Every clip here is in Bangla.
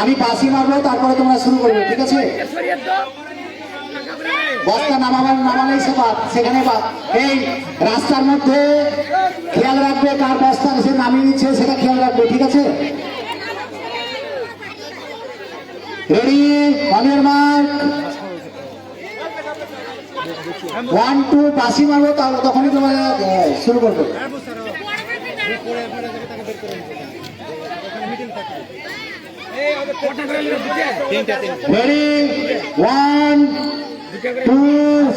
আমি পাশি মারবো, তারপরে তোমরা শুরু করবে, ঠিক আছে? বস্তা নামাবার নামালেই সে বাদ, সেখানে বাদ। এই রাস্তার মধ্যে খেয়াল রাখবে কার বস্তা সে নামিয়ে নিচ্ছে, সেটা খেয়াল রাখবে, ঠিক আছে? Ready on your mark one two বাসি মারবো, তাহলে তখনই তোমার শুরু করবে। Ready one two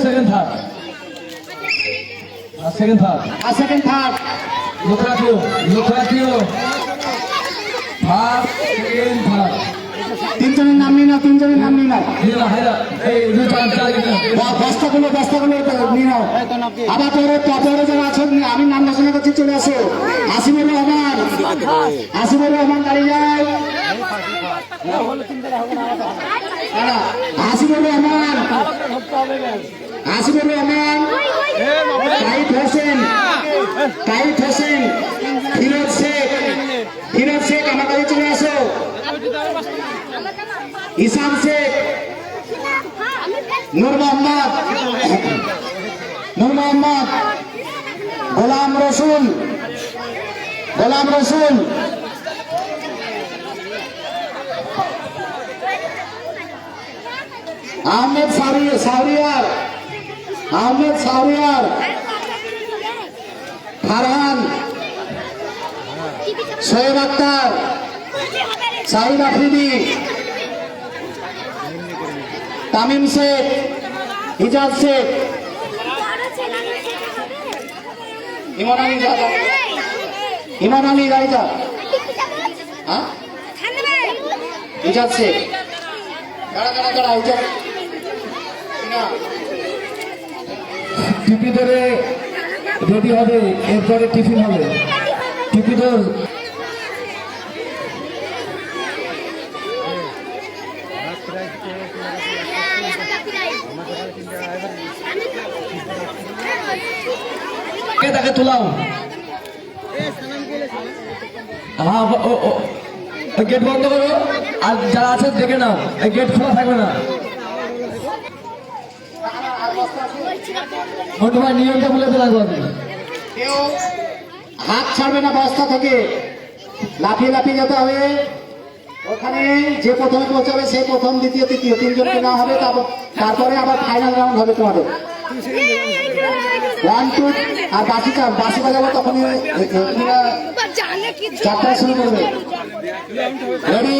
second third second third আর সেকেন্ড থার্ড লোক রাখিও লোক রাখিও থার্ড সেকেন্ড থার্ড তিনজনের নাম নিয়ে নাও তিনজনের নাম নিয়ে নাও নিয়ে নাও আবার পরে পরে যারা আমি নাম ঘোষণা করছি চলে আসো আসিমুর রহমান আসিমুর রহমান দাঁড়িয়ে যায় দাঁড়া, আসিমুর রহমান আসিমুর রহমান কাইট হোসেন কাইট হোসেন ফিরোজ শেখ ফিরোজ শেখ আমার কাছে চলে আসো ইসাম শেখ নূর মোহাম্মদ নূর মোহাম্মদ গোলাম রসুল গোলাম রসুল আহমেদ সারি- সাউরিয়ার। আহমেদ সাউরিয়ার। ফারহান। সোহেব আক্তার। সাহিদ আফ্রিদি তামিম শেখ। হিজাজ শেখ। ইমন আলী। ইমন আলী যা হ্যাঁ? হিজাজ শেখ। দাঁড়া দাঁড়া দাঁড়া হিজাজ টিপি ধরে রেডি হবে, এরপরে টিফিন হবে। টিপি ধর। তাকে তোলাও? হ্যাঁ গেট বন্ধ করো। আর যারা আছে দেখে নাও গেট খোলা থাকবে না। মন্টু ভাই নিয়মটা বলে লাগবে আপনি। কেউ হাত ছাড়বে না বস্তা থেকে। লাফিয়ে লাফিয়ে যেতে হবে। ওখানে যে প্রথমে পৌঁছাবে সে প্রথম দ্বিতীয় তৃতীয় তিনজনকে নেওয়া হবে। তারপর তারপরে আবার ফাইনাল রাউন্ড হবে তোমাদের। ওয়ান টু আর বাকি চার বাসি বাজাবো তখন যাত্রা শুরু করবে। রেডি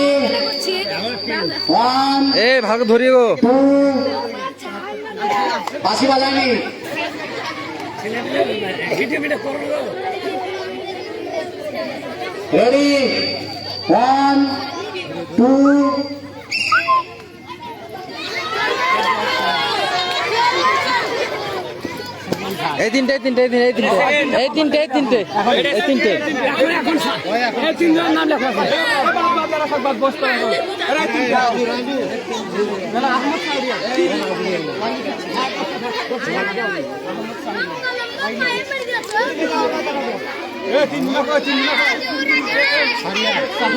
ওয়ান এ ভাগ ধরিয়ে গো। টু বাসি বাজায়নি। রেডি ওয়ান টু এই তিনটে তিনটে এই তিনটে এই তিনটে। এই তিনটে এই তিনটে চার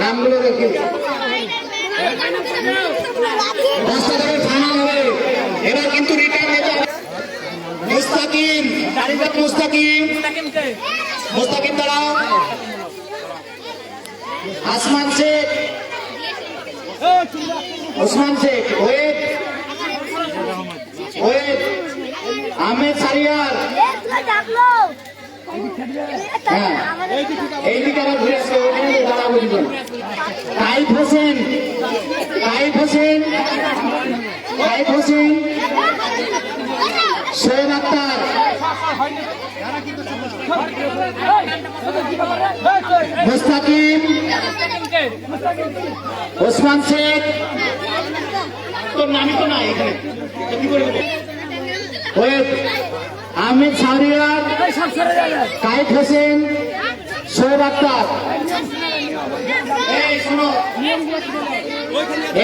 নামগুলো দেখি রাস্তা থেকে ফাইনাল হবে এবার কিন্তু রিটার্ন হবে মুস্তাকিম দাঁড়াও আসমান শেখ ওসমান শেখ, ওয়েদ। ওয়েদ। আহমেদ সারিয়ার। হ্যাঁ। এইদিকে আবার ঘুরে আসবে ওখানে হোসেন। সোহেব আক্তার। মুস্তাকিম। ওসমান শেখ। তোর নামই তো নাই এখানে। কি করে আহমেদ সাহরিয়ার কাইফ হোসেন সোহেব আক্তার।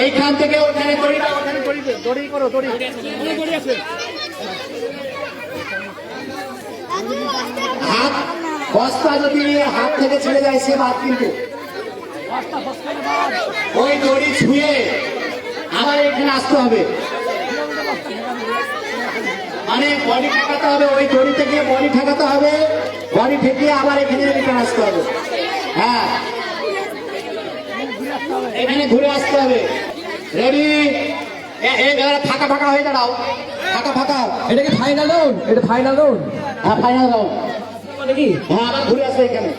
এইখান থেকে ওখানে দড়ি ওখানে দড়ি দড়ি করো দড়ি। হাত বস্তা যদি হাত থেকে ছেড়ে যায় সে বাদ কিন্তু। ওই দড়ি ছুঁয়ে আবার এখানে আসতে হবে। মানে বডি ঠেকাতে হবে ওই দড়ি থেকে বডি ঠেকাতে হবে বডি ঠেকিয়ে আবার এখানে রিটার্ন আসতে হবে। হ্যাঁ। এখানে ঘুরে আসতে হবে। রেডি ফাঁকা ফাঁকা হয়ে দাঁড়াও। ফাঁকা ফাঁকা। এটা কি ফাইনাল রাউন্ড এটা ফাইনাল রাউন্ড হ্যাঁ ফাইনাল রাউন্ড হ্যাঁ আবার ঘুরে আসবে এখানে।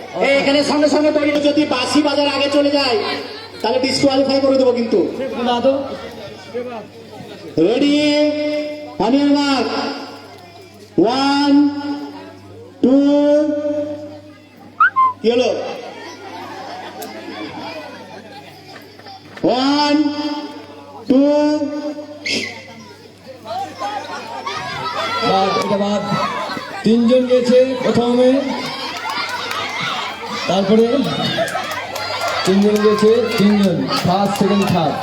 এখানে সঙ্গে সঙ্গে যদি বাসি বাজার আগে চলে যায় তাহলে ডিসকোয়ালিফাই করে দেবো কিন্তু। রেডি মার্ক ওয়ান টু কি ওয়ান টু বাদ তিনজন গেছে প্রথমে। তারপরে তিনজন গেছে তিনজন। ফার্স্ট সেকেন্ড থার্ড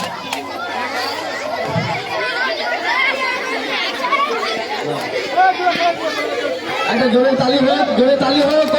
একটা জোরে তালি হোক জোরে তালি হোক